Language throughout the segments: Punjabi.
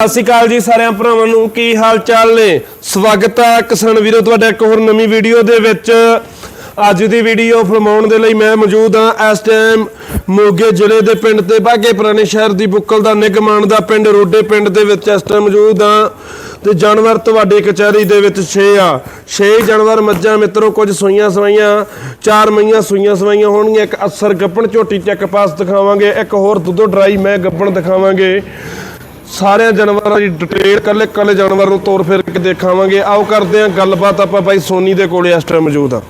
ਸਤਿ ਸ਼੍ਰੀ ਅਕਾਲ ਜੀ ਸਾਰਿਆਂ ਭਰਾਵਾਂ ਨੂੰ, ਕੀ ਹਾਲ ਚਾਲ ਨੇ? ਸਵਾਗਤ ਹੈ ਕਿਸਾਨ ਵੀਰੋ, ਤੁਹਾਡਾ ਇੱਕ ਹੋਰ ਨਵੀਂ ਵੀਡੀਓ ਦੇ ਵਿੱਚ। ਅੱਜ ਦੀ ਵੀਡੀਓ ਫਿਲਮਾਉਣ ਦੇ ਲਈ ਮੈਂ ਮੌਜੂਦ ਹਾਂ ਇਸ ਟਾਈਮ ਮੋਗੇ ਜ਼ਿਲ੍ਹੇ ਦੇ ਪਿੰਡ ਤੇ ਬਾਗੇ ਪੁਰਾਣੇ ਸ਼ਹਿਰ ਦੀ ਬੁੱਕਲ ਦਾ ਨਿਗਮਾਨ ਦਾ ਪਿੰਡ, ਰੋਡੇ ਪਿੰਡ ਦੇ ਵਿੱਚ ਇਸ ਟਾਈਮ ਮੌਜੂਦ ਹਾਂ। ਤੇ ਜਾਨਵਰ ਤੁਹਾਡੀ ਕਚਹਿਰੀ ਦੇ ਵਿੱਚ 6 ਆ। 6 ਜਾਨਵਰ ਮੱਝਾਂ ਮਿੱਤਰੋ, ਕੁਝ ਸੂਈਆਂ ਸਵਾਈਆਂ, ਚਾਰ ਮਈਆਂ ਸੂਈਆਂ ਸਵਾਈਆਂ ਹੋਣਗੀਆਂ, ਇੱਕ ਅਸਰ ਗੱਪਣ ਝੋਟੀ ਚੈੱਕ ਪਾਸ ਦਿਖਾਵਾਂਗੇ, ਇੱਕ ਹੋਰ ਦੁੱਧੋ ਡਰਾਈ ਮੈਂ ਗੱਪਣ ਦਿਖਾਵਾਂਗੇ। ਸਾਰਿਆਂ ਜਾਨਵਰਾਂ ਦੀ ਡਿਟੇਲ ਕੱਲੇ ਕੱਲੇ ਜਾਨਵਰ ਨੂੰ ਤੋਰ ਫਿਰ ਕੇ ਦੇਖਾਵਾਂਗੇ। ਆਓ ਕਰਦੇ ਹਾਂ ਗੱਲਬਾਤ ਆਪਾਂ ਬਾਈ ਸੋਨੀ ਦੇ ਕੋਲੇ ਇਸ ਟਾਈਮ ਮੌਜੂਦ ਆ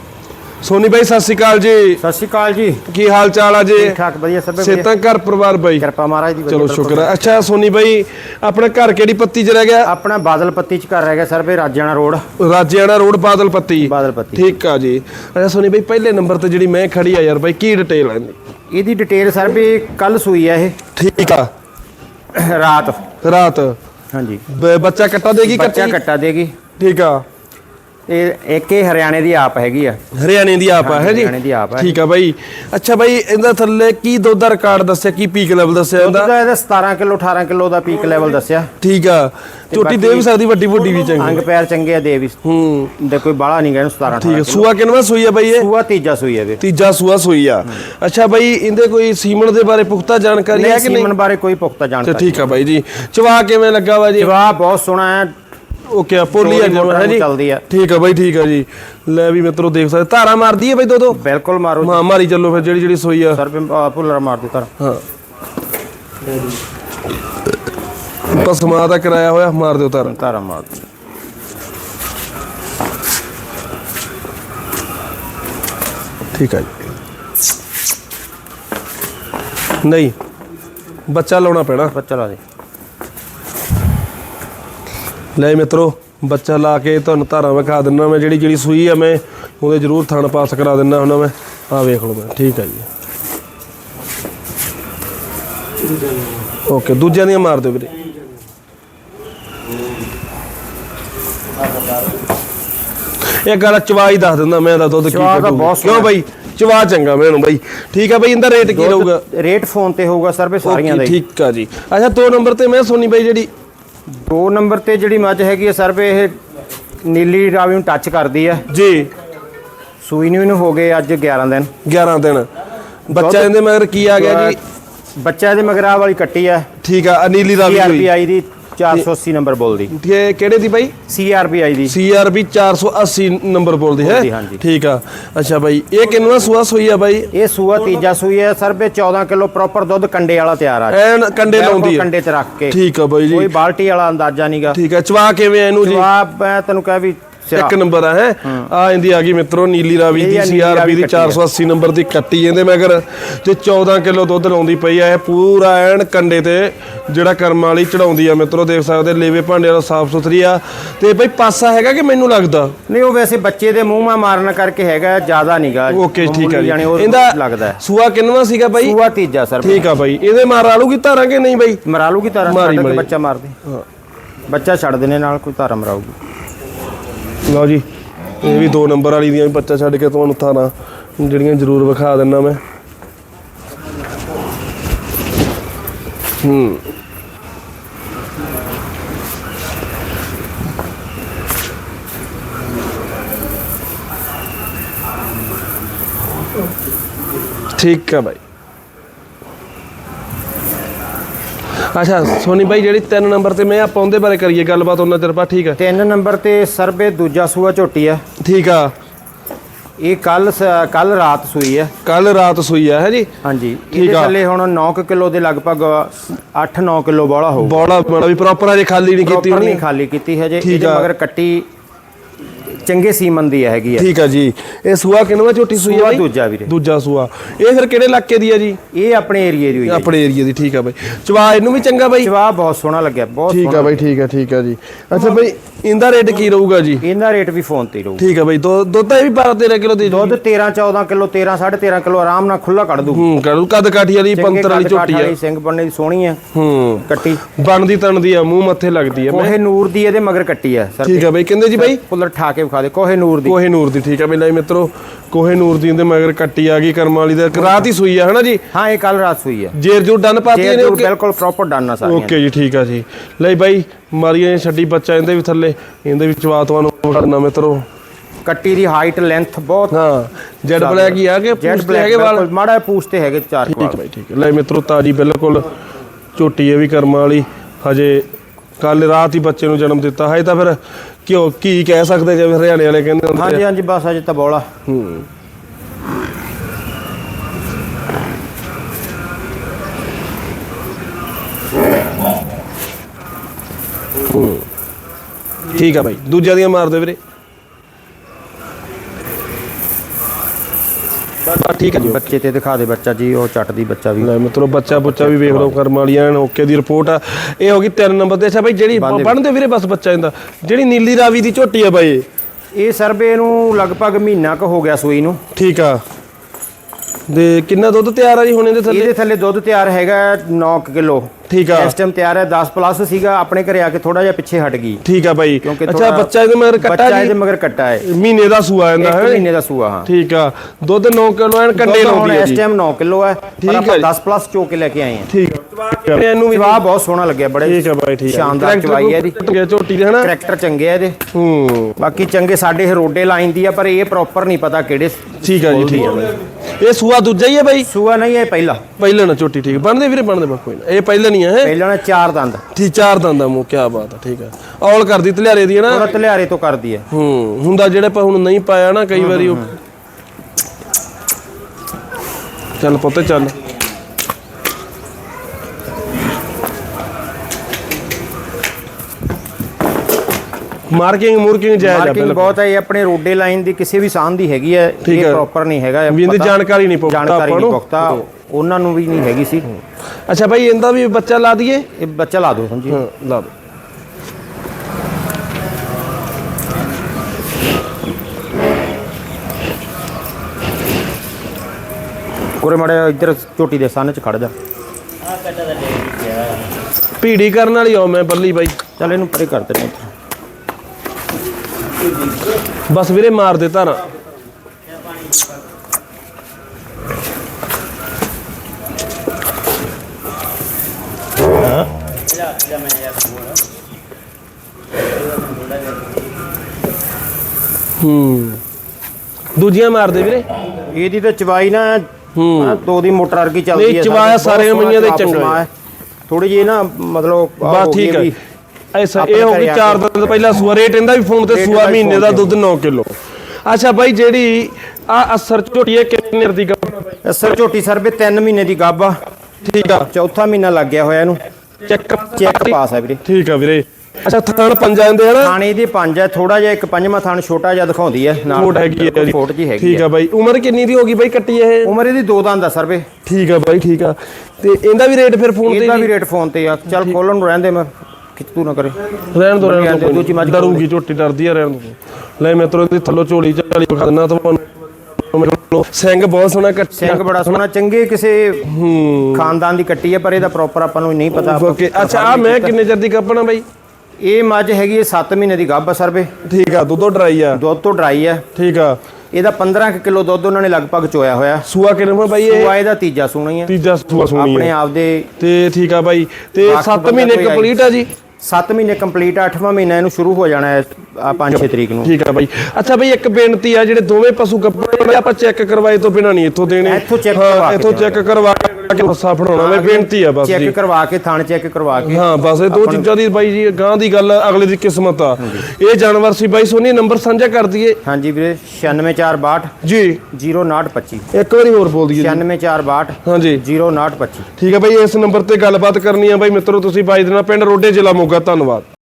ਸੋਨੀ ਬਾਈ ਸਤਿ ਸ਼੍ਰੀ ਅਕਾਲ ਜੀ। ਸਤਿ ਸ਼੍ਰੀ ਅਕਾਲ ਜੀ। ਕੀ ਹਾਲ ਚਾਲ ਆ ਜੀ? ਠੀਕ ਠਾਕ ਵਧੀਆ ਸਭ ਵਧੀਆ। ਸੇਤਾਂ ਘਰ ਪਰਿਵਾਰ ਬਾਈ? ਕਿਰਪਾ ਮਹਾਰਾਜ ਦੀ ਚਲੋ ਸ਼ੁਕਰ ਹੈ ਅੱਛਾ ਸੋਨੀ ਬਾਈ ਆਪਣਾ ਘਰ ਕਿਹੜੀ ਪੱਤੀ 'ਚ ਰਹਿ ਗਿਆ? ਆਪਣਾ ਬਾਦਲ ਪੱਤੀ ਚ ਘਰ ਰਹਿ ਗਿਆ ਸਰ ਵੀ ਰਾਜਿਆਣਾ ਰੋਡ। ਰਾਜਿਆਣਾ ਰੋਡ ਬਾਦਲ ਪੱਤੀ। ਬਾਦਲ ਪੱਤੀ। ਠੀਕ ਆ ਜੀ। ਅੱਛਾ ਸੋਨੀ ਬਾਈ ਪਹਿਲੇ ਨੰਬਰ ਤੇ ਜਿਹੜੀ ਮੈਂ ਖੜੀ ਆ ਯਾਰ ਬਾਈ ਕੀ ਡਿਟੇਲ ਆ ਇਹਦੀ? ਇਹਦੀ ਡਿਟੇਲ ਸਰ ਵੀ ਕੱਲ ਸੂਈ ਆ ਇਹ। ਠੀਕ ਆ। ਰਾਤ। ਰਾਤ। ਹਾਂਜੀ। ਬ- ਬੱਚਾ ਕੱਟਾ ਦੇਗੀ ਬੱਚਾ ਕੱਟੀ? ਕੱਟਾ ਦੇਗੀ। ਠੀਕ ਆ। ਇਹ ਇੱਕ ਇਹ ਹਰਿਆਣੇ ਦੀ ਆਪ ਹੈਗੀ ਆ। ਹਰਿਆਣੇ ਦੀ ਆਪ ਆ ਹੈ ਜੀ? ਹਰਿਆਣੇ ਦੀ ਆਪ ਹੈ। ਠੀਕ ਆ ਬਾਈ। ਅੱਛਾ ਬਾਈ ਇਹਦਾ ਥੱਲੇ ਕੀ ਦੁੱਧ ਦਾ ਰਿਕਾਰਡ ਦੱਸਿਆ ਕੀ ਪੀਕ ਲੈਵਲ ਦੱਸਿਆ ਦੁੱਧ ਇਹਦਾ ਦਾ ਇਹਦਾ 17 ਕਿਲੋ 18 ਕਿਲੋ ਦਾ ਪੀਕ ਲੈਵਲ ਦੱਸਿਆ। ਠੀਕ ਆ। ਝੋਟੀ ਦੇ ਵੀ ਸਕਦੀ ਵੱਡੀ ਵੱਡੀ ਵੀ ਅੰਗ ਚੰਗੀ ਪੈਰ ਚੰਗੇ ਆ ਦੇ ਵੀ। ਹੂੰ। ਦੇ ਕੋਈ ਬਾਹਲਾ ਨਹੀਂ ਗਏ 17 ਠੀਕ 18 ਆ ਸੂਆ ਕਿੰਨਵਾ ਸੂਈ ਆ ਬਾਈ ਇਹ? ਸੂਆ ਤੀਜਾ ਸੂਈ ਹੈ ਵੀ ਤੀਜਾ ਸੂਆ ਸੂਈ ਆ। ਅੱਛਾ ਬਾਈ ਇਹਦੇ ਕੋਈ ਸੀਮਨ ਦੇ ਬਾਰੇ ਪੁਖਤਾ ਜਾਣਕਾਰੀ ਹੈ ਕਿ ਨਹੀਂ? ਸੀਮਨ ਬਾਰੇ ਕੋਈ ਪੁਖਤਾ ਜਾਣਕਾਰੀ ਠੀਕ ਆ ਬਾਈ ਜੀ। ਚਵਾ ਕਿਵੇਂ ਲੱਗਾ ਵਾ ਜੀ? ਜਵਾਬ ਬਹੁਤ ਸੋਹਣਾ ਹੈ। ਓਕੇ ਆ ਪੋਲੀ ਆ ਹੈ ਜੀ। ਚੱਲਦੀ ਆ। ਠੀਕ ਆ ਬਾਈ ਠੀਕ ਆ ਜੀ। ਲੈ ਵੀ ਮਿੱਤਰੋ ਦੇਖ ਸਕਦੇ। ਧਾਰਾ ਮਾਰਦੀ ਹੈ ਬਾਈ ਦੋ ਦੋ? ਬਿਲਕੁਲ ਮਾਰੋ ਹਾਂ ਮਾਰੀ ਚੱਲੋ ਫਿਰ ਜਿਹੜੀ ਜਿਹੜੀ ਸੂਈ ਆ। ਸਰ ਭੁੱਲਰ ਮਾਰ ਦਿੱਤਾ ਹਾਂ। ਪਸਮਾ ਦਾ ਕਰਾਇਆ ਹੋਇਆ ਮਾਰ ਦਿਓ ਧਾਰਾ। ਤਾਰਾ ਮਾਰ ਦਿੱਤਾ। ਠੀਕ ਹੈ ਜੀ। ਨਹੀਂ ਬੱਚਾ ਲਾਉਣਾ ਪੈਣਾ। ਬੱਚਾ ਲਾ ਦੇ। ਲੈ ਮਿੱਤਰੋ ਬੱਚਾ ਲਾ ਕੇ ਤੁਹਾਨੂੰ ਧਾਰਾਂ ਵਿਖਾ ਦਿੰਦਾ ਮੈਂ ਜਿਹੜੀ ਜਿਹੜੀ ਸੂਈ ਆ ਮੈਂ ਉਹਦੇ ਜ਼ਰੂਰ ਥਣ ਪਾਸ ਕਰਾ ਦਿੰਦਾ ਹੁੰਦਾ ਮੈਂ। ਆ ਵੇਖ ਲਓ ਮੈਂ ਠੀਕ ਹੈ ਜੀ। ਓਕੇ ਦੂਜਿਆਂ ਦੀਆਂ ਮਾਰ ਦਿਓ ਵੀਰੇ। ਇਹ ਗੱਲ ਚਵਾਈ ਦੱਸ ਦਿੰਦਾ ਮੈਂ ਦਾ ਦੁੱਧ ਕੀ। ਬਹੁਤ ਕਿਉਂ ਬਾਈ? ਚਵਾ ਚੰਗਾ ਮੈਨੂੰ ਬਾਈ। ਠੀਕ ਆ ਬਾਈ ਇਹਦਾ ਰੇਟ ਕੀ ਰਹੂਗਾ? ਰੇਟ ਫੋਨ ਤੇ ਹੋਊਗਾ ਸਰ ਵੀ ਸਾਰੀਆਂ ਦਾ ਠੀਕ ਆ ਜੀ। ਅੱਛਾ ਦੋ ਨੰਬਰ ਤੇ ਮੈਂ ਸੋਨੀ ਬਾਈ ਜਿਹੜੀ ਦੋ ਨੰਬਰ ਤੇ ਜਿਹੜੀ ਮੱਝ ਹੈਗੀ ਹੈ ਸਰ ਵੀ ਇਹ ਨੀਲੀ ਰਾਵੀ ਨੂੰ ਟੱਚ ਕਰਦੀ ਹੈ ਜੀ। ਸੂਈ ਨੂੰ ਇਹਨੂੰ ਹੋ ਗਏ ਅੱਜ 11 ਦਿਨ। 11 ਦਿਨ। ਬੱਚਾ ਇਹਦੇ ਮਗਰ ਕੀ ਆ ਗਿਆ ਜੀ? ਬੱਚਾ ਇਹਦੇ ਮਗਰਾ ਵਾਲੀ ਕੱਟੀ ਹੈ ਠੀਕ ਆ ਅਨੀਲੀ ਦਾ ਵੀ ਹੋਈ। ਸੀਆਰਪੀਆਈ ਦੀ 480 ਨੰਬਰ ਬੋਲਦੀ ਇਹ ਕਿਹੜੇ ਦੀ ਬਾਈ? ਸੀਆਰਪੀਆਈ ਦੀ। CRB 480 ਨੰਬਰ ਬੋਲਦੀ ਹੈ? ਹਾਂਜੀ। ਠੀਕ ਆ। ਅੱਛਾ ਬਾਈ ਇਹ ਕਿੰਨਵਾ ਸੂਆ ਸੂਈ ਆ ਬਾਈ? ਇਹ ਸੂਆ ਤੀਜਾ ਸੂਈ ਹੈ ਸਰ ਵੀ 14 ਕਿਲੋ ਪ੍ਰੋਪਰ ਦੁੱਧ ਕੰਡੇ ਵਾਲਾ ਤਿਆਰ ਆ। ਐਨ ਕੰਡੇ ਲਾਉਂਦੀ ਹੈ ਕੰਡੇ 'ਚ ਰੱਖ ਕੇ। ਠੀਕ ਆ ਬਾਈ ਕੋਈ ਜੀ ਬਾਲਟੀ ਵਾਲਾ ਅੰਦਾਜ਼ਾ ਨਹੀਂਗਾ ਠੀਕ ਆ ਚਵਾ ਕਿਵੇਂ ਆ ਇਹਨੂੰ ਜੀ? ਜਵਾਬ ਮੈਂ ਤੈਨੂੰ ਕਹਿ ਵੀ ਇੱਕ ਨੰਬਰ ਆ ਹੈ? ਆ ਇਹਦੀ ਆ ਗਈ ਮਿੱਤਰੋ ਨੀਲੀ ਰਾਵੀ ਦੀ ਰਾਵੀ ਦੀ ਕੱਟੀ ਆ। 480 ਨੰਬਰ ਦੀ ਕੱਟੀ ਇਹਦੇ ਮਗਰ। ਤੇ 14 ਕਿਲੋ ਦੁੱਧ ਲਾਉਂਦੀ ਪਈ ਆ ਇਹ ਪੂਰਾ ਐਨ ਕੰਡੇ ਤੇ ਜਿਹੜਾ ਕਰਮ ਵਾਲੀ ਚੜਾਉਂਦੀ ਆ ਮਿੱਤਰੋ ਦੇਖ ਸਕਦੇ ਲੇਵੇ ਭਾਂਡੇ ਵਾਲਾ ਸਾਫ਼ ਸੁਥਰੀ ਆ। ਤੇ ਬਈ ਪਾਸਾ ਹੈਗਾ ਕਿ ਮੈਨੂੰ ਲੱਗਦਾ? ਨਹੀਂ ਉਹ ਵੈਸੇ ਬੱਚੇ ਦੇ ਮੂੰਹ ਮਾ ਮਾਰਨ ਕਰਕੇ ਹੈਗਾ ਜ਼ਿਆਦਾ ਨਹੀਂਗਾ ਓਕੇ ਠੀਕ ਆ ਜੀ। ਇਹਦਾ ਲੱਗਦਾ। ਸੂਆ ਕਿੰਨਵਾ ਸੀਗਾ ਬਾਈ? ਸੂਆ ਤੀਜਾ ਸਰ। ਠੀਕ ਆ ਬਾਈ। ਇਹਦੇ ਮਾਰ ਆਲੂਗੀ ਧਾਰਾਂਗੇ ਨਹੀਂ ਬਾਈ? ਮਰਾ ਲੂਗੀ ਕੇ ਮਾਰੀ। ਬੱਚਾ ਮਾਰ ਦੇ ਬੱਚਾ ਛੱਡ ਦੇਣੇ ਨਾਲ ਕੋਈ ਤਾਰਾ ਮਰਾਊਗੀ। ਲਓ ਜੀ, ਇਹ ਵੀ ਦੋ ਨੰਬਰ ਵਾਲੀ ਦੀਆਂ ਵੀ ਬੱਚਾ ਛੱਡ ਕੇ ਤੁਹਾਨੂੰ ਥਾਣਾ ਜਿਹੜੀਆਂ ਜ਼ਰੂਰ ਵਿਖਾ ਦਿੰਨਾ ਮੈਂ। ਹੂੰ। ਠੀਕ ਹੈ ਬਾਈ। ਅੱਛਾ ਸੋਨੀ ਬਾਈ ਜਿਹੜੀ ਤਿੰਨ ਨੰਬਰ ਤੇ ਮੈਂ ਆਪਾਂ ਉਹਦੇ ਬਾਰੇ ਕਰੀਏ ਗੱਲਬਾਤ ਉਹਨਾਂ ਚਿਰ ਬਾ ਠੀਕ ਹੈ? ਤਿੰਨ ਨੰਬਰ ਤੇ ਸਰਬੇ ਦੂਜਾ ਸੂਆ ਝੋਟੀ ਆ। ਠੀਕ ਆ। ਇਹ ਕੱਲ ਕੱਲ ਰਾਤ ਸੂਈ ਆ। ਕੱਲ ਰਾਤ ਸੂਈ ਆ ਹੈ ਜੀ? ਹਾਂਜੀ। ਇਹਦੇ ਆ। ਥੱਲੇ ਹੁਣ 9 ਕਿਲੋ ਦੇ ਲਗਭਗ 8-9 ਕਿਲੋ ਬੋਲਾ ਹੋਊ। ਬੋਲਾ ਬੜਾ ਵੀ ਪ੍ਰੋਪਰ ਹਜੇ ਖਾਲੀ ਨਹੀਂ ਕੀਤੀ ਪ੍ਰੋਪਰ ਹੋਣੀ। ਨਹੀਂ ਖਾਲੀ ਕੀਤੀ ਹਜੇ। ਠੀਕ ਇਹਦੇ ਆ। ਮਗਰ ਕੱਟੀ ਚੰਗੇ ਸੀਮਨ ਦੀ ਹੈਗੀ ਆ। ਠੀਕ ਆ ਜੀ। ਇਹ ਸੂਆ ਕਿੰਨਵਾ ਝੋਟੀ ਸੂਈ ਆ ਸੂਆ ਬਾਈ? ਦੂਜਾ ਵੀਰੇ। ਦੂਜਾ ਸੂਆ। ਇਹ ਫਿਰ ਕਿਹੜੇ ਇਲਾਕੇ ਦੀ ਆ ਜੀ? ਇਹ ਆਪਣੇ ਏਰੀਏ ਦੀ ਹੋਈ ਹੈ ਆਪਣੇ ਏਰੀਆ ਦੀ ਠੀਕ ਆ ਬਾਈ। ਚਵਾ ਇਹਨੂੰ ਵੀ ਚੰਗਾ ਬਾਈ? ਜਵਾਬ ਬਹੁਤ ਸੋਹਣਾ ਲੱਗਿਆ ਬਹੁਤ ਠੀਕ ਆ ਸੋਹਣਾ ਬਾਈ ਠੀਕ ਆ ਠੀਕ ਆ ਜੀ। ਅੱਛਾ ਬਾਈ ਇਹਦਾ ਰੇਟ ਕੀ ਰਹੂਗਾ ਜੀ? ਇਹਦਾ ਰੇਟ ਵੀ ਫੋਨ ਤੇ ਹੀ ਰਹੂ ਠੀਕ ਆ ਬਾਈ ਦੁੱਧ ਇਹ ਵੀ 12 13 ਕਿਲੋ ਦੀ ਦੁੱਧ 13 14 ਕਿਲੋ 13 13.5 ਕਿਲੋ ਆਰਾਮ ਨਾਲ ਖੁੱਲਾ ਕੱਢ ਦੂ ਹੂੰ ਕਰੂ ਕਦ ਕਾਠੀ ਵਾਲੀ ਚੰਗੇ ਪੰਤਰ ਵਾਲੀ ਕੱਦ ਕਾਠ ਝੋਟੀ ਆ। ਸਿੰਘ ਬਣਨੇ ਦੀ ਸੋਹਣੀ ਆ। ਹੂੰ। ਕੱਟੀ। ਬਣਦੀ ਤਣਦੀ ਆ ਮੂੰਹ ਮੱਥੇ ਲੱਗਦੀ ਆ। ਮੈਂ ਕੋਹੇ ਨੂਰ ਦੀ ਇਹਦੇ ਮਗਰ ਕੱਟੀ ਆ ਸਰ ਠੀਕ ਆ ਬਾਈ ਕਹਿੰਦੇ ਜੀ ਬਾਈ? ਪੁੱਲਰ ਠਾ ਕੇ ਵਿਖਾ ਦਿਖਾ ਦੇ ਕੋਹੇ ਨੂਰ ਦੀ। ਕੋਹੇ ਨੂਰ ਦੀ ਠੀਕ ਆ ਬਈ ਮਿੱਤਰੋ ਕੋਹੇ ਨੂਰ ਦੀ ਦੇ ਮਗਰ ਕੱਟੀ ਆ ਗਈ ਕਰਮ ਵਾਲੀ ਦਾ ਰਾਤ ਹੀ ਸੂਈ ਆ ਹਨਾ ਜੀ? ਹਾਂ ਇਹ ਕੱਲ ਰਾਤ ਸੂਈ ਹੈ ਜੇਰ ਜੂਰ ਡਨ ਪਾਤੀ ਨੇ ਓਕੇ? ਬਿਲਕੁਲ ਪ੍ਰੋਪਰ ਡਨ ਆ ਸਾਰੀਆਂ ਓਕੇ ਜੀ ਠੀਕ ਆ ਜੀ। ਲੈ ਬਾਈ ਮਾਰੀਆਂ ਛੱਡੀ ਬੱਚਾ ਇਹਦੇ ਵੀ ਥੱਲੇ ਇਹਦੇ ਵਿੱਚ ਜਵਾਤਵਾਂ ਨੂੰ ਕਰਨਾ ਮਿੱਤਰੋ। ਕੱਟੀ ਦੀ ਹਾਈਟ ਲੈਂਥ ਬਹੁਤ ਹਾਂ ਜੈਡ ਬਲੈਕ ਹੀ ਆ ਕੇ ਪੁੱਛਦੇ ਹੈਗੇ ਵਾਲ? ਮਾੜਾ ਜਿਹਾ ਪੂਛ ਤੇ ਹੈਗੇ ਚਾਰ ਠੀਕ ਬਾਈ ਠੀਕ ਹੈ ਲੈ ਮਿੱਤਰੋ ਤਾਜੀ ਬਿਲਕੁਲ ਝੋਟੀ ਇਹ ਵੀ ਕਰਮਾਂ ਵਾਲੀ ਹਜੇ ਕੱਲ ਰਾਤ ਹੀ ਬੱਚੇ ਨੂੰ ਜਨਮ ਦਿੱਤਾ। ਹੈ ਤਾਂ ਫਿਰ ਕਿਉਂ ਕੀ ਕਹਿ ਸਕਦੇ ਜਿਵੇਂ ਹਰਿਆਣੇ ਵਾਲੇ ਕਹਿੰਦੇ ਹੁੰਦੇ ਹਾਂਜੀ ਹਾਂਜੀ ਬਸ ਅਜੇ ਤਾਂ ਬੋਲਾ। ਹੂੰ। ਠੀਕ ਆ ਬਾਈ। ਦੂਜਿਆਂ ਦੀਆਂ ਮਾਰ ਦੇ ਵੀਰੇ। ਬਸ ਠੀਕ ਆ ਜੀ। ਬੱਚੇ ਤੇ ਦਿਖਾ ਦੇ ਬੱਚਾ ਜੀ ਉਹ ਚੱਟਦੀ ਬੱਚਾ ਵੀ। ਲੈ ਮਿੱਤਰੋ ਬੱਚਾ ਬੁੱਚਾ ਵੀ ਵੇਖ ਲਓ ਕਰਮ ਵਾਲੀਆਂ ਐਨ ਓਕੇ ਦੀ ਰਿਪੋਰਟ ਆ। ਇਹ ਹੋ ਗਈ 3 ਨੰਬਰ ਤੇ। ਅੱਛਾ ਬਾਈ ਜਿਹੜੀ ਬਣਦੇ ਵੀਰੇ ਬਸ ਬੱਚਾ ਇਹਦਾ? ਜਿਹੜੀ ਨੀਲੀ ਰਾਵੀ ਦੀ ਝੋਟੀ ਆ ਬਾਈ। ਇਹ ਸਰਵੇ ਨੂੰ ਲਗਭਗ ਮਹੀਨਾ ਕੁ ਹੋ ਗਿਆ ਸੂਈ ਨੂੰ। ਠੀਕ ਆ। ਦੇ ਕਿੰਨਾ ਦੁੱਧ ਤਿਆਰ ਆ ਜੀ ਹੁਣ ਇਹਦੇ ਥੱਲੇ? ਇਹਦੇ ਥੱਲੇ ਦੁੱਧ ਤਿਆਰ ਹੈਗਾ 9 ਕਿਲੋ। ਠੀਕ ਆ। ਇਸ ਟਾਈਮ ਤਿਆਰ ਹੈ 10 ਪਲੱਸ ਸੀਗਾ ਆਪਣੇ ਘਰੇ ਆ ਕੇ ਥੋੜਾ ਜਿਹਾ ਪਿੱਛੇ ਹਟ ਗਈ। ਠੀਕ ਆ ਬਾਈ। ਅੱਛਾ ਬੱਚਾ ਇਹਦੇ ਮਗਰ ਕੱਟਾ ਬੱਚਾ ਇਹਦੇ ਮਗਰ ਕੱਟਾ ਹੈ। ਮਹੀਨੇ ਦਾ ਸੂਆ ਇਹਦਾ ਹੈ ਮਹੀਨੇ ਦਾ ਸੂਆ ਹਾਂ। ਠੀਕ ਆ। ਦੁੱਧ 9 ਕਿਲੋ ਐਨ ਕੰਡੇ ਲਾਉਂਦੀ ਆ ਇਸ ਟਾਈਮ 9 ਕਿਲੋ ਹੈ ਠੀਕ ਪਰ ਹੈ ਆਪਾਂ ਜੀ। 10 ਪਲੱਸ ਚੋ ਕੇ ਲੈ ਕੇ ਆਏ ਹਾਂ। ਠੀਕ ਆ। ਇਹਨੂੰ ਵੀ ਜਵਾਬ ਬਹੁਤ ਸੋਹਣਾ ਲੱਗਿਆ ਬੜੇ ਠੀਕ ਆ ਬਾਈ ਠੀਕ ਆ। ਸ਼ਾਨਦਾਰ ਚਵਾਈ ਹੈ ਟੁੱਟ ਝੋਟੀ ਦੇ ਹਨਾ ਕਰੈਕਟਰ ਚੰਗੇ ਆ ਇਹਦੇ। ਹੂੰ। ਬਾਕੀ ਚੰਗੇ ਸਾਡੇ ਰੋਡੇ ਲਾਈਨ ਦੀ ਆ ਪਰ ਇਹ ਪ੍ਰੋਪਰ ਨਹੀਂ ਪਤਾ ਕਿਹੜੇ ਠੀਕ ਆ ਜੀ ਠੀਕ ਆ। ਇਹ ਸੂਆ ਦੂਜਾ ਹੀ ਹੈ ਬਾਈ? ਸੂਆ ਨਹੀਂ ਇਹ ਪਹਿਲਾ। ਪਹਿਲਾਂ ਨਾ ਝੋਟੀ ਠੀਕ। ਬਣਦੇ ਵੀਰੇ ਬਣਦੇ ਬਾ ਕੋਈ ਨਾ। ਇਹ ਪਹਿਲਾਂ ਨਹੀਂ ਹੈ ਪਹਿਲਾ ਨੇ ਚਾਰ ਦੰਦ। ਠੀਕ ਚਾਰ ਦੰਦਾਂ ਮੂੰਹ ਕੀ ਬਾਤ ਆ ਠੀਕ ਆ। ਔਲ ਕਰਦੀ ਤਲਿਆਰੇ ਦੀ ਹੈ ਨਾ? ਉਹਦਾ ਤਲਿਆਰੇ ਤੋਂ ਕਰਦੀ ਹੈ। ਹੂੰ ਹੁੰਦਾ ਜਿਹੜੇ ਪਾ ਹੁਣ ਨਹੀਂ ਪਾਇਆ ਨਾ ਕਈ ਵਾਰੀ ਉਹ ਚੱਲ ਪੁੱਤ ਚੱਲ। ਮਾਰਕਿੰਗ ਮੁਰਕਿੰਗ ਜਾਇਜ਼ ਆ ਮਾਰਕਿੰਗ ਬਹੁਤ ਹੈ ਇਹ ਆਪਣੇ ਰੋਡੇ ਲਾਈਨ ਦੀ ਕਿਸੇ ਵੀ ਸਾਨ ਦੀ ਹੈਗੀ ਹੈ ਇਹ ਹੈ। ਪ੍ਰੋਪਰ ਨਹੀਂ ਹੈਗਾ। ਵੀ ਇਹਦੀ ਜਾਣਕਾਰੀ ਨਹੀਂ ਪੁਖਤਾ ਜਾਣਕਾਰੀ ਨਹੀਂ। ਪੁਖਤਾ ਉਹਨਾਂ ਨੂੰ ਵੀ ਨਹੀਂ ਹੈਗੀ ਸੀ। ਅੱਛਾ ਭਾਈ ਇਹਦਾ ਵੀ ਬੱਚਾ ਲਾ ਦਈਏ? ਇਹ ਬੱਚਾ ਲਾ ਦਿਓ ਹਾਂਜੀ ਹਾਂ ਲਾ ਦੋ ਕੋਰੇ ਮੜੇ ਇੱਧਰ ਝੋਟੀ ਦੇ ਸੰਨ ਚ ਖੜ ਜਾ। ਭੀੜੀ ਕਰਨ ਵਾਲੀ ਆਉ ਮੈਂ ਬੱਲੀ ਬਾਈ। ਚੱਲ ਇਹਨੂੰ ਪਰੇ ਕਰ ਦਿੰਦੇ ਹਾਂ। ਬਸ ਵੀਰੇ ਮਾਰ ਦੇ ਧਾਰਾਂ। ਹੂੰ। ਦੂਜੀਆਂ ਮਾਰ ਦੇ ਵੀਰੇ। ਇਹਦੀ ਤਾਂ ਚਵਾਈ ਨਾ ਹੂੰ। ਦੋ ਦੀ ਮੋਟਰ ਵਰਗੀ ਚੱਲਦੀ ਨਹੀਂ, ਹੈ ਚਵਾਇਆ ਸਾਰੀਆਂ ਮਈਆਂ ਦੇ ਚੰਗਾ ਥੋੜੀ ਜਿਹੀ ਨਾ ਮਤਲਬ ਬਸ ਠੀਕ ਹੈ ਵੀ ਐਸਾ ਆਪਣੇ ਇਹ ਹੋ ਗਈ ਆ ਚਾਰ ਕੇ। ਦਿਨ ਪਹਿਲਾਂ ਸੂਆ ਰੇਟ ਇਹਦਾ ਵੀ ਫੋਨ ਤੇ ਸੂਆ ਵੀ ਮਹੀਨੇ ਦਾ ਦੁੱਧ 9 ਕਿਲੋ। ਅੱਛਾ ਬਾਈ ਜਿਹੜੀ ਆ ਅਸਰ ਝੋਟੀ ਹੈ ਕਿੰਨੇ ਦੀ ਗੱਪ ਅਸਰ ਝੋਟੀ ਸਰਵੇ 3 ਮਹੀਨੇ ਦੀ ਗੱਬ ਆ। ਠੀਕ ਆ। ਚੌਥਾ ਮਹੀਨਾ ਲੱਗ ਗਿਆ ਹੋਇਆ ਇਹਨੂੰ। ਚੈੱਕ ਚੈੱਕ ਪਾਸ ਹੈ ਵੀਰੇ। ਠੀਕ ਆ ਵੀਰੇ। ਅੱਛਾ ਥਾਣ ਪੰਜਾਂ ਦੇ ਹਨਾ ਥਾਣੇ ਦੀ ਪੰਜ ਹੈ ਥੋੜਾ ਜਿਹਾ ਇੱਕ ਪੰਜਵਾਂ ਥਾਣ ਛੋਟਾ ਜਿਹਾ ਦਿਖਾਉਂਦੀ ਹੈ ਨਾਲ ਫੋਟ ਹੈਗੀ ਹੈ ਜੀ ਫੋਟ ਜੀ ਹੈਗੀ ਠੀਕ ਆ ਬਾਈ। ਉਮਰ ਕਿੰਨੀ ਦੀ ਹੋ ਗਈ ਬਾਈ ਕੱਟੀ ਇਹ? ਉਮਰ ਇਹਦੀ ਦੋ ਦੰਦ ਆ ਸਰਵੇ ਠੀਕ ਆ ਬਾਈ ਠੀਕ ਆ। ਤੇ ਇਹਦਾ ਵੀ ਰੇਟ ਫਿਰ ਫੋਨ ਤੇ ਇਹਦਾ? ਵੀ ਰੇਟ ਫੋਨ ਤੇ ਆ। ਚੱਲ ਖੋਲਣ ਨੂੰ ਰਹਿੰਦੇ ਮੈਂ। ਖਿੱਚ ਤੂੰ ਨਾ ਕਰੇ। ਰਹਿਣ ਦੋ ਰਹਿਣ ਦੋ ਮੱਝ ਡਰੂਗੀ ਝੋਟੀ ਡਰਦੀ ਆ ਰਹਿਣ ਦੋ। ਲੈ ਮੈਂ ਤਰੋ ਦੀ ਥੱਲੋ ਝੋਲੀ ਝਾਲੀ ਵਿਖਾ ਦਿੰਦਾ ਤੁਹਾਨੂੰ ਸਿੰਘ ਬਹੁਤ ਸੋਹਣਾ ਕੱਟ ਸਿੰਘ ਬੜਾ ਸੋਹਣਾ ਚੰਗੇ ਕਿਸੇ ਖਾਨਦਾਨ ਦੀ ਕੱਟੀ ਹੈ ਪਰ ਇਹਦਾ ਪ੍ਰੋਪਰ ਆਪਾਂ ਨੂੰ ਨਹੀਂ ਪਤਾ। ਓਕੇ ਅੱਛਾ ਆ ਮੈਂ ਕਿੰਨੇ ਚਿਰ ਦੀ ਕੱਪਣਾ ਬਾਈ? ਇਹ ਮੱਝ ਹੈਗੀ ਹੈ 7 ਮਹੀਨੇ ਦੀ ਗੱਭ ਆ ਸਰਵੇ। ਠੀਕ ਆ ਦੁੱਧੋ ਡਰਾਈ ਆ? ਦੁੱਧ ਤੋਂ ਡਰਾਈ ਹੈ ਠੀਕ ਆ। ਇਹਦਾ 15 ਕੁ ਕਿਲੋ ਦੁੱਧ ਉਹਨਾਂ ਨੇ ਲਗਭਗ ਚੋਇਆ ਹੋਇਆ। ਸੂਆ ਕਿੰਨੇ ਮਾ ਬਾਈ ਇਹ? ਸੂਆ ਇਹਦਾ ਤੀਜਾ ਸੂਣਾ ਹੀ ਹੈ ਤੀਜਾ ਸੂਆ ਸੋਣੀ ਆਪਣੇ ਆਪ ਦੇ ਤੇ ਠੀਕ ਆ ਬਾਈ। ਤੇ ਬਾਕੀ 7 ਬੰਦਾ ਮਹੀਨੇ ਕੋਈ ਕੰਪਲੀਟ ਆ ਜੀ? 7 ਮਹੀਨੇ ਕੰਪਲੀਟ 8ਵਾਂ ਮਹੀਨਾ ਇਹਨੂੰ ਸ਼ੁਰੂ ਹੋ ਜਾਣਾ ਹੈ ਆ 5-6 ਤਰੀਕ ਨੂੰ। ਠੀਕ ਆ ਬਾਈ। ਅੱਛਾ ਬਾਈ ਇੱਕ ਬੇਨਤੀ ਆ ਜਿਹੜੇ ਦੋਵੇਂ ਪਸ਼ੂ ਕੱਪੜੇ ਆਪਾਂ ਚੈੱਕ ਕਰਵਾਏ ਤੋਂ ਬਿਨਾ ਨਹੀਂ ਇੱਥੋਂ ਦੇਣੇ। ਇੱਥੋਂ ਹਾਂ, ਕਰਵਾ ਕੇ ਇੱਥੋਂ ਚੈੱਕ ਕਰਵਾ ਕੇ ਰਸਾ ਫੜਾਉਣਾ ਮੈਂ ਬੇਨਤੀ ਆ ਬਸ ਚੈੱਕ ਜੀ। ਕਰਵਾ ਕੇ ਥਾਣ ਚੈੱਕ ਕਰਵਾ ਕੇ। ਹਾਂ ਬਸ ਇਹ ਦੋ ਚੀਜ਼ਾਂ ਦੀ ਬਾਈ ਜੀ ਗਾਂ ਦੀ ਗੱਲ ਆ, ਅਗਲੇ ਦੀ ਕਿਸਮਤ ਆ। ਇਹ ਜਾਨਵਰ ਸੀ ਬਾਈ ਸੋਨੀ ਨੰਬਰ ਸਾਂਝਾ ਕਰ ਦਈਏ। ਹਾਂਜੀ ਵੀਰੇ 96462 ਜੀ। 0925 ਇੱਕ ਵਾਰੀ ਹੋਰ ਬੋਲ ਦਈਏ ਜੀ। 96462 ਹਾਂਜੀ। 0925 ਠੀਕ ਹੈ ਬਾਈ ਇਸ ਨੰਬਰ ਤੇ ਗੱਲਬਾਤ ਕਰਨੀ ਆ ਬਾਈ ਮਿੱਤਰੋ ਤੁਸੀਂ ਬਾਈ ਦੇ ਨਾਲ ਪਿੰਡ ਰੋਡੇ ਜ਼ਿਲ੍ਹਾ ਮੋਗਾ ਧੰਨਵਾਦ।